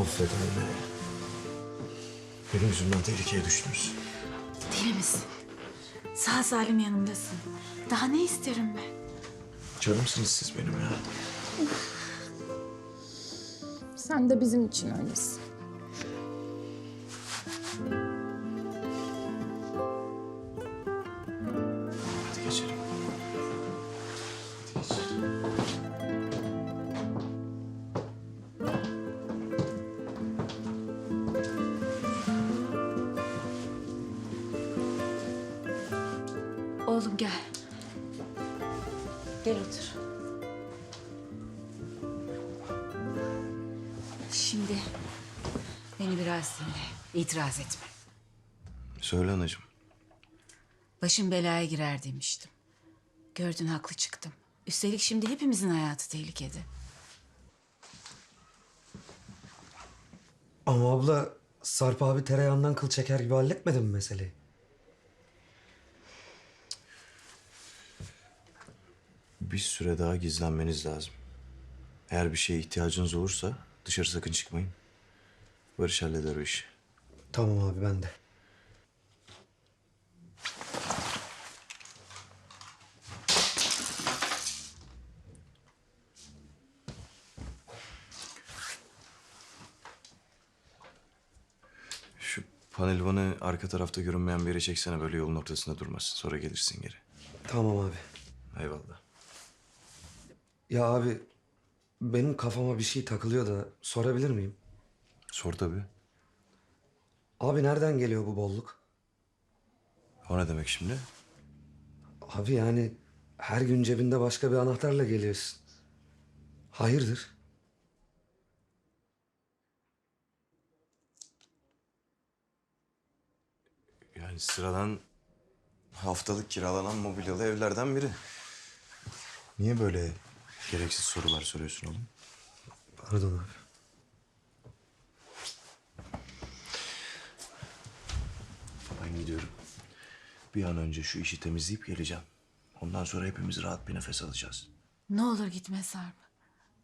Affet anne. Benim yüzümden tehlikeye düştünüz. Deli misin? Sağ salim yanımdasın. Daha ne isterim ben? Canımsınız siz benim ya. Sen de bizim için öylesin. Beni biraz dinle. İtiraz etme. Söyle anacığım. Başım belaya girer demiştim. Gördün haklı çıktım. Üstelik şimdi hepimizin hayatı tehlikede. Ama abla Sarp abi tereyağından kıl çeker gibi halletmedi mi meseleyi? Bir süre daha gizlenmeniz lazım. Eğer bir şeye ihtiyacınız olursa dışarı sakın çıkmayın. Barış halleder o işi. Tamam abi ben de. Şu panelvanı arka tarafta görünmeyen bir yere çeksene böyle yolun ortasında durmasın. Sonra gelirsin geri. Tamam abi. Eyvallah. Ya abi benim kafama bir şey takılıyor da sorabilir miyim? Sor tabii. Abi nereden geliyor bu bolluk? O ne demek şimdi? Abi yani her gün cebinde başka bir anahtarla geliyorsun. Hayırdır? Yani sıradan haftalık kiralanan mobilyalı evlerden biri. Niye böyle gereksiz sorular soruyorsun oğlum? Pardon abi. Ben gidiyorum. Bir an önce şu işi temizleyip geleceğim. Ondan sonra hepimiz rahat bir nefes alacağız. Ne olur gitme Sarp.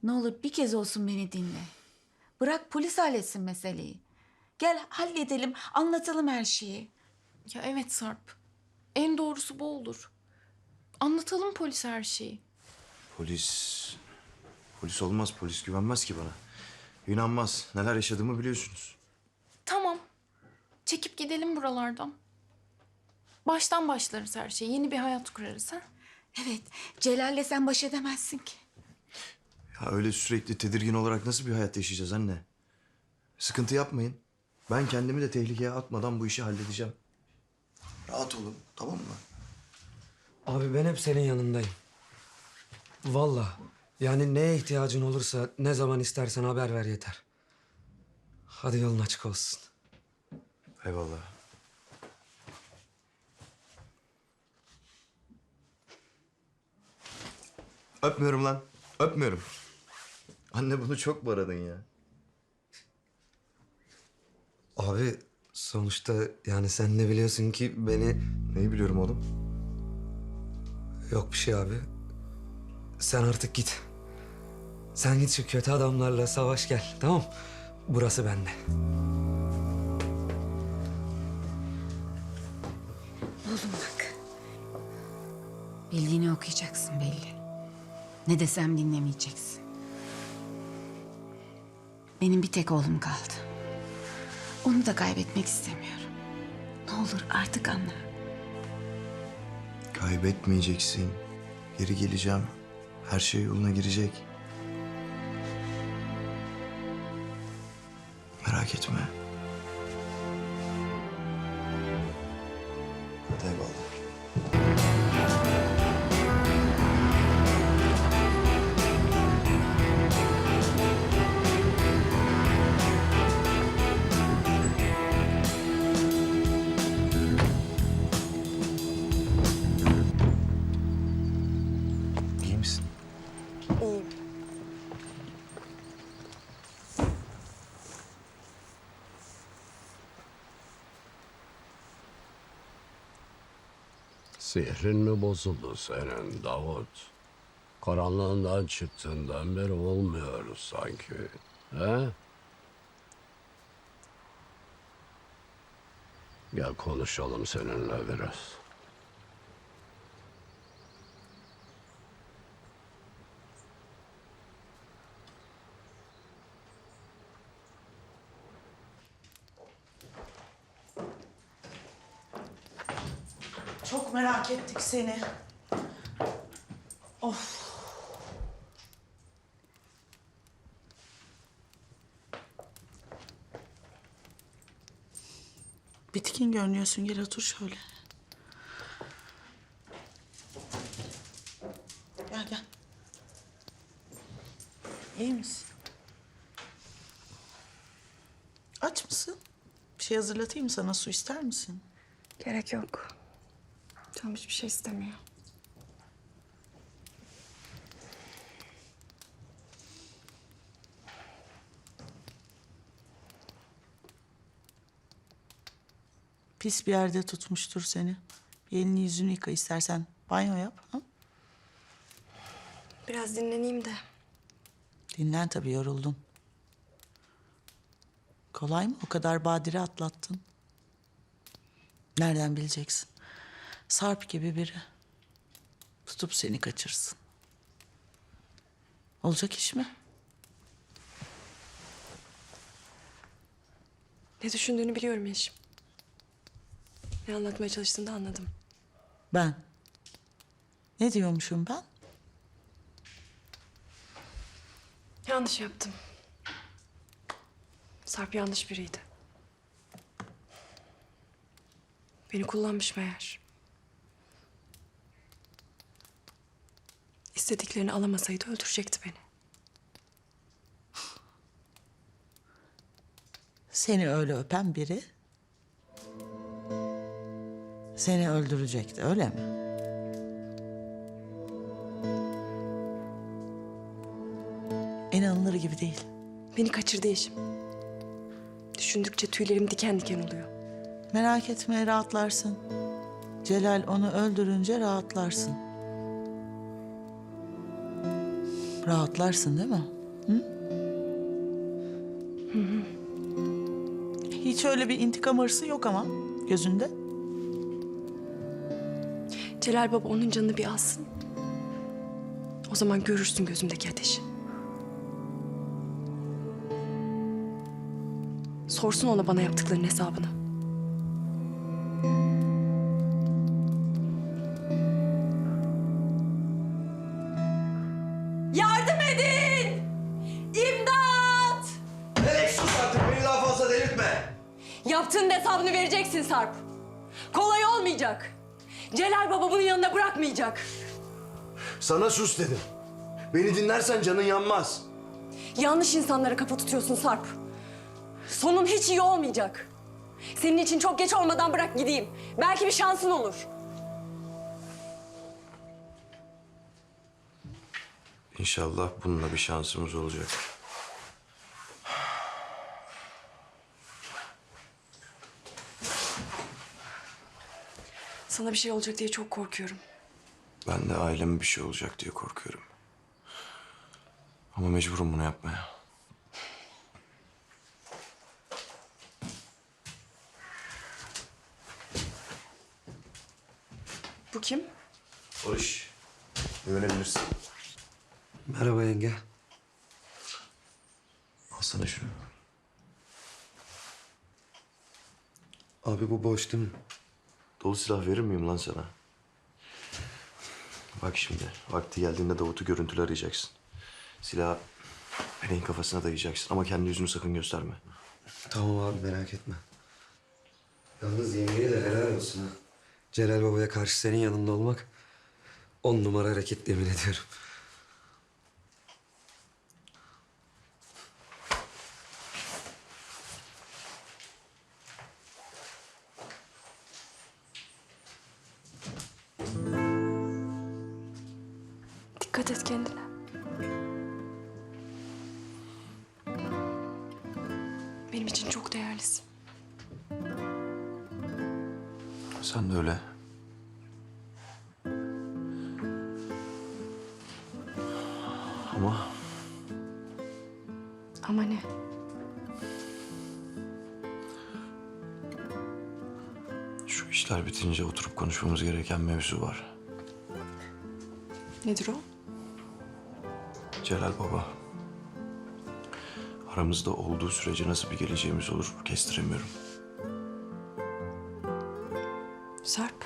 Ne olur bir kez olsun beni dinle. Bırak polis halletsin meseleyi. Gel halledelim, anlatalım her şeyi. Ya evet Sarp. En doğrusu bu olur. Anlatalım polise her şeyi. Polis... Polis olmaz, polis güvenmez ki bana. İnanmaz. Neler yaşadığımı biliyorsunuz. Tamam. Çekip gidelim buralardan. Baştan başlarız her şeyi. Yeni bir hayat kurarız ha. Evet, Celal'le sen baş edemezsin ki. Ya öyle sürekli tedirgin olarak nasıl bir hayat yaşayacağız anne? Sıkıntı yapmayın. Ben kendimi de tehlikeye atmadan bu işi halledeceğim. Rahat olun, tamam mı? Abi ben hep senin yanındayım. Vallahi yani neye ihtiyacın olursa ne zaman istersen haber ver yeter. Hadi yolun açık olsun. Eyvallah. Öpmüyorum lan. Öpmüyorum. Anne bunu çok mu aradın ya? Abi sonuçta yani sen ne biliyorsun ki beni... Neyi biliyorum oğlum? Yok bir şey abi. Sen artık git. Sen git şu kötü adamlarla savaş gel tamam Burası bende. Bildiğini okuyacaksın belli. Ne desem dinlemeyeceksin. Benim bir tek oğlum kaldı. Onu da kaybetmek istemiyorum. Ne olur artık anla. Kaybetmeyeceksin. Geri geleceğim. Her şey yoluna girecek. Merak etme. Sihrin mi bozuldu senin Davut? Karanlığından çıktığından beri olmuyoruz sanki. He? Gel konuşalım seninle biraz. Seni. Of. Bitkin görünüyorsun. Gel otur şöyle. Gel gel. İyi misin? Aç mısın? Bir şey hazırlatayım mı sana? Su ister misin? Gerek yok. Canım hiçbir şey istemiyor. Pis bir yerde tutmuştur seni. Bir elini yüzünü yıka istersen. Banyo yap. Ha? Biraz dinleneyim de. Dinlen tabii yoruldun. Kolay mı? O kadar badire atlattın. Nereden bileceksin? Sarp gibi biri. Tutup seni kaçırsın. Olacak iş mi? Ne düşündüğünü biliyorum Yeşim. Ne anlatmaya çalıştığını da anladım. Ben. Ne diyormuşum ben? Yanlış yaptım. Sarp yanlış biriydi. Beni kullanmış meğer. İstediklerini alamasaydı öldürecekti beni. Seni öyle öpen biri seni öldürecekti öyle mi? İnanılır gibi değil. Beni kaçırdı Yeşim. Düşündükçe tüylerim diken diken oluyor. Merak etme rahatlarsın. Celal onu öldürünce rahatlarsın. Rahatlarsın değil mi? Hı? Hiç öyle bir intikam hırsı yok ama gözünde. Celal Baba onun canını bir alsın. O zaman görürsün gözümdeki ateşi. Sorsun ona bana yaptıklarının hesabını. Kolay olmayacak. Celal Baba bunun yanında bırakmayacak. Sana sus dedim. Beni dinlersen canın yanmaz. Yanlış insanlara kafa tutuyorsun Sarp. Sonun hiç iyi olmayacak. Senin için çok geç olmadan bırak gideyim. Belki bir şansın olur. İnşallah bununla bir şansımız olacak. Sana bir şey olacak diye çok korkuyorum. Ben de aileme bir şey olacak diye korkuyorum. Ama mecburum bunu yapmaya. Bu kim? Barış, güvenebilirsin. Merhaba yenge. Alsana şunu. Abi bu boş değil mi? Dolu silah verir miyim lan sana? Bak şimdi, vakti geldiğinde Davut'u görüntülü arayacaksın. Silahı Meleğin kafasına dayayacaksın ama kendi yüzünü sakın gösterme. Tamam abi merak etme. Yalnız yengeye de helal olsun ha. Celal Baba'ya karşı senin yanında olmak on numara hareket yemin ediyorum. Benim için çok değerlisin. Sen de öyle. Ama Ama ne? işler bitince oturup konuşmamız gereken mevzu var. Nedir o? Celal Baba. Aramızda olduğu sürece nasıl bir geleceğimiz olur kestiremiyorum. Sarp.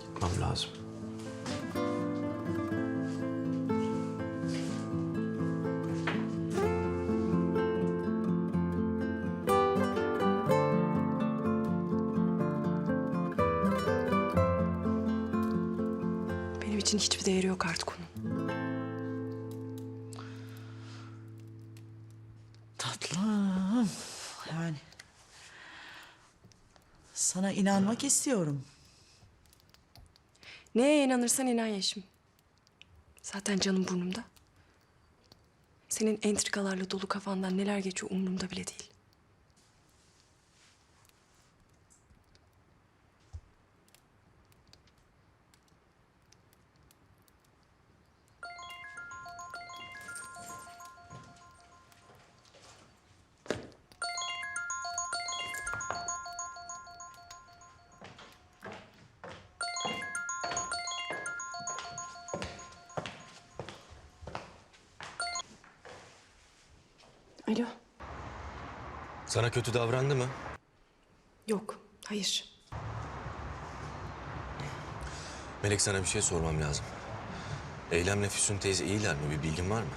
Gitmem lazım. Benim için hiçbir değeri yok artık onun. Sana inanmak istiyorum. Neye inanırsan inan Yeşim. Zaten canım burnumda. Senin entrikalarla dolu kafandan neler geçiyor umurumda bile değil. Alo. Sana kötü davrandı mı? Yok. Hayır. Melek sana bir şey sormam lazım. Eylemle Füsun teyze iyiler mi? Bir bilgin var mı?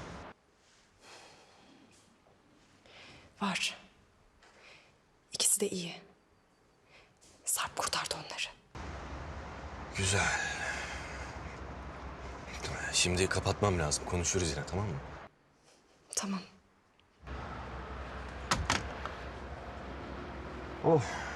Var. İkisi de iyi. Sarp kurtardı onları. Güzel. Şimdi kapatmam lazım. Konuşuruz yine tamam mı? Tamam. Sarp,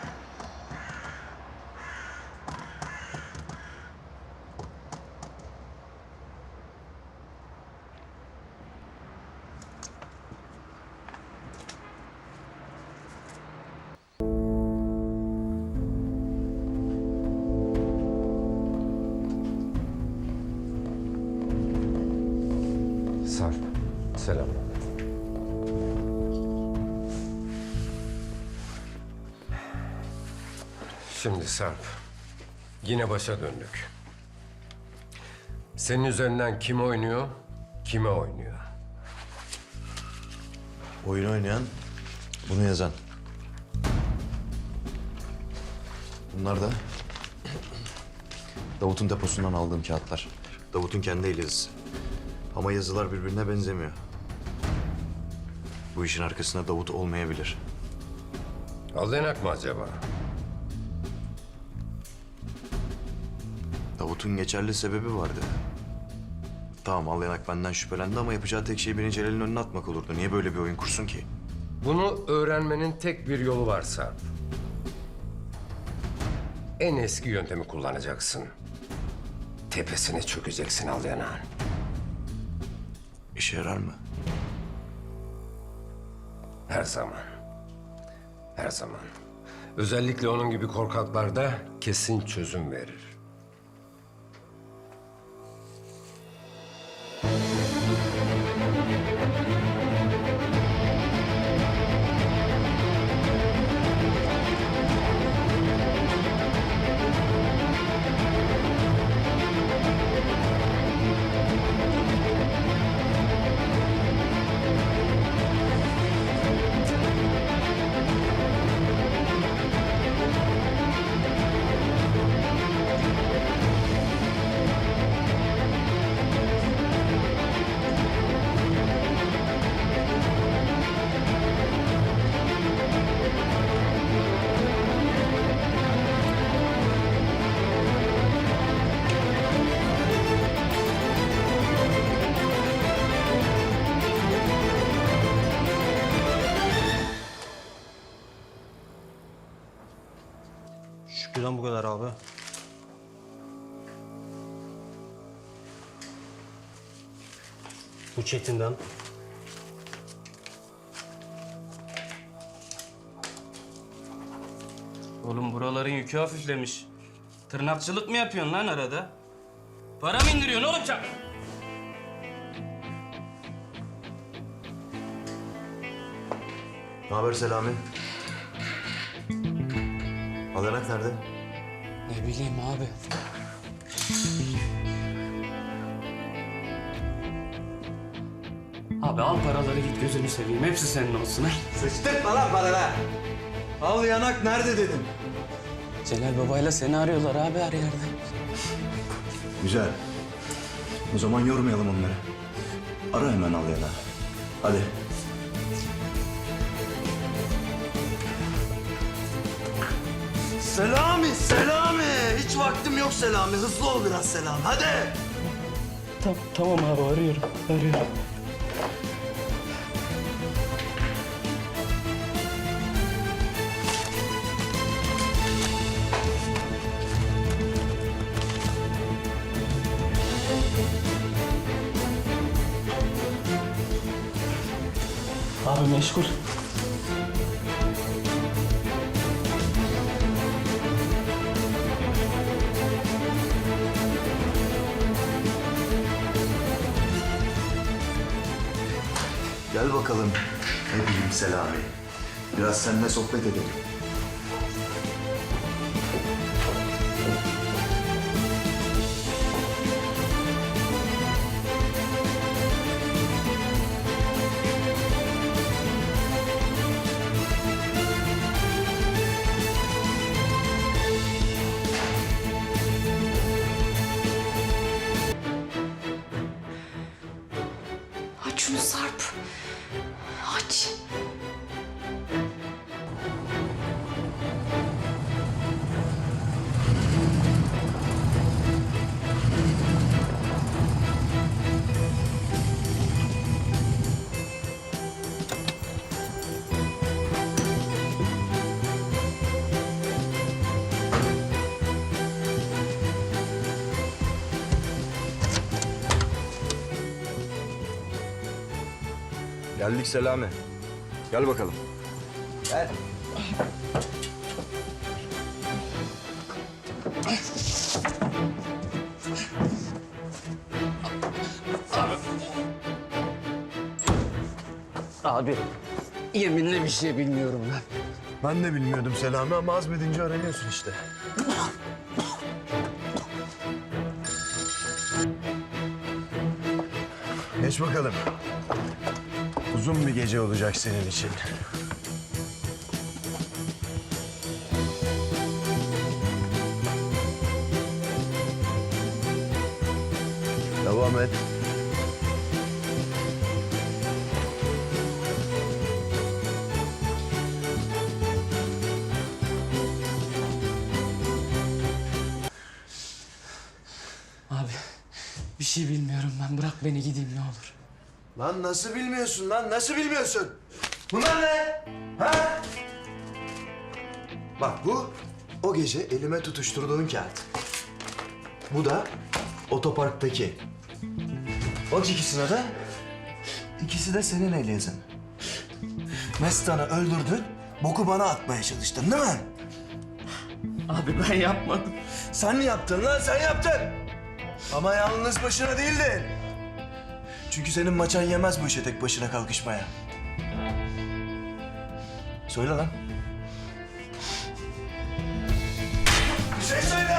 Şimdi Sarp, yine başa döndük. Senin üzerinden kim oynuyor, kime oynuyor? Oyun oynayan, bunu yazan. Bunlar da Davut'un deposundan aldığım kağıtlar. Davut'un kendi el yazısı. Ama yazılar birbirine benzemiyor. Bu işin arkasında Davut olmayabilir. Aldenak mı acaba? Davut'un geçerli sebebi vardı. Tamam Alyanak benden şüphelendi ama yapacağı tek şey beni Celal'in önüne atmak olurdu. Niye böyle bir oyun kursun ki? Bunu öğrenmenin tek bir yolu var Sarp. En eski yöntemi kullanacaksın. Tepesine çökeceksin Aldenak. İşe yarar mı? Her zaman. Her zaman. Özellikle onun gibi korkaklarda kesin çözüm verir. Bu Çetin'den. Oğlum buraların yükü hafiflemiş. Tırnakçılık mı yapıyorsun lan arada? Para mı indiriyorsun oğlum sen? Ne haber Selami? Alanak nerede? Ne bileyim abi. Abi al paraları git gözünü seveyim. Hepsi senin olsun ha. Sıçtırtma lan bana Al yanak nerede dedim. Celal babayla seni arıyorlar abi her yerde. Güzel. O zaman yormayalım onları. Ara hemen al yana. Hadi. Selami, Selami. Hiç vaktim yok Selami. Hızlı ol biraz Selami. Hadi. Tamam, tamam abi arıyorum. Arıyorum. Abi meşgul. Gel bakalım. Ne bileyim Selami. Biraz seninle sohbet edelim. Geldik Selami. Gel bakalım. Gel. Abi yeminle bir şey bilmiyorum ben. Ben de bilmiyordum Selami ama azmedince öğreniyorsun işte. Geç bakalım. Uzun bir gece olacak senin için. Devam et. Abi bir şey bilmiyorum ben. Bırak beni gideyim ne olur. Lan nasıl bilmiyorsun lan? Nasıl bilmiyorsun? Bunlar ne? Ha? Bak bu o gece elime tutuşturduğun kağıt. Bu da otoparktaki. Bak ikisine de. İkisi de senin el yazın. Mestan'ı öldürdün, boku bana atmaya çalıştın değil mi? Abi ben yapmadım. Sen yaptın lan, sen yaptın. Ama yalnız başına değildin. Çünkü senin maçan yemez bu işe tek başına kalkışmaya. Söyle lan. Bir şey söyle.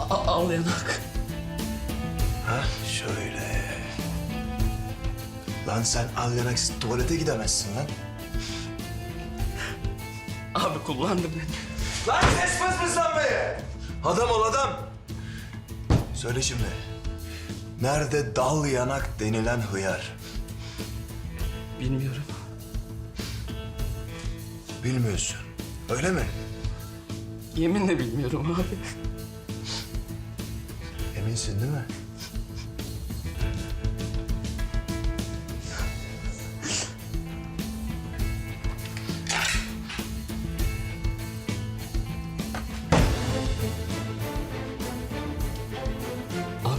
A- al yanak. Ha şöyle. Lan sen al yanaksız tuvalete gidemezsin lan. Abi kullandım beni. Lan kes fısfıslanmayı. Adam ol adam. Söyle şimdi. Nerede dal yanak denilen hıyar? Bilmiyorum. Bilmiyorsun. Öyle mi? Yeminle bilmiyorum abi. Eminsin değil mi?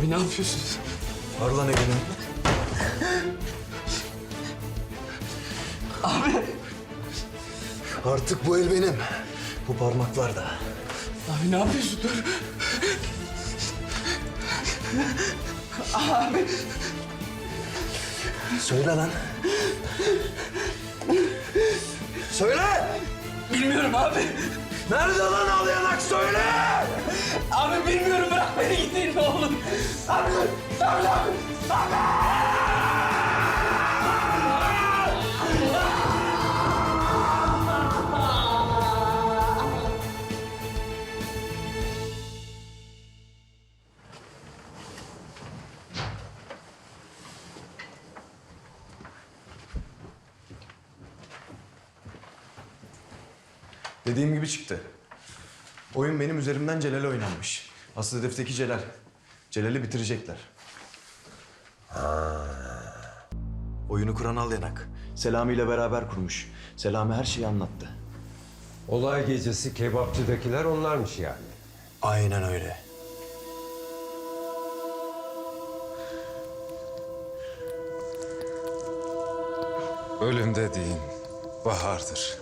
Abi ne yapıyorsun? Var lan evine. Abi. Artık bu el benim. Bu parmaklar da. Abi ne yapıyorsun? Dur. Abi. Söyle lan. Söyle! Bilmiyorum abi. Nerede lan al yanak söyle! Abi bilmiyorum bırak beni gideyim ne olur. Dediğim gibi çıktı. Oyun benim üzerimden Celal'e oynanmış. Asıl hedefteki Celal. Celal'i bitirecekler. Oyunu kuran al yanak. Selami ile beraber kurmuş. Selami her şeyi anlattı. Olay gecesi kebapçıdakiler onlarmış yani. Aynen öyle. Ölüm dediğin bahardır.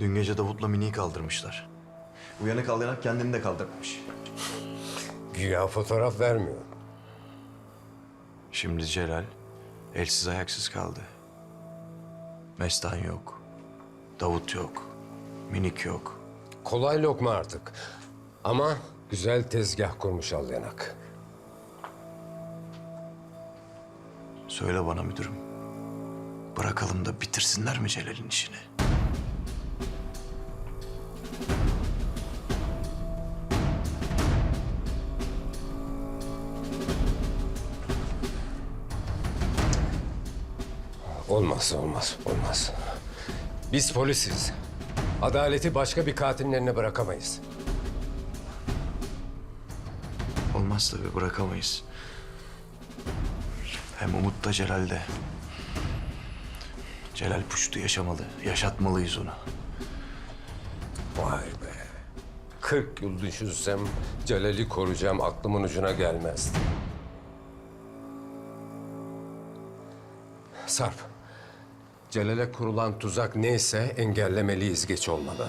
Dün gece Davut'la Mini'yi kaldırmışlar. Uyanık al yanak kendini de kaldırmış. Güya fotoğraf vermiyor. Şimdi Celal elsiz ayaksız kaldı. Mestan yok. Davut yok. Minik yok. Kolay lokma artık. Ama güzel tezgah kurmuş al yanak. Söyle bana müdürüm. Bırakalım da bitirsinler mi Celal'in işini? Olmaz, olmaz, olmaz. Biz polisiz. Adaleti başka bir katilin eline bırakamayız. Olmaz tabii bırakamayız. Hem Umut da Celal de. Celal puştu yaşamalı. Yaşatmalıyız onu. Vay be. 40 yıl düşünsem Celal'i koruyacağım aklımın ucuna gelmezdi. Sarp, Celal'e kurulan tuzak neyse engellemeliyiz geç olmadan.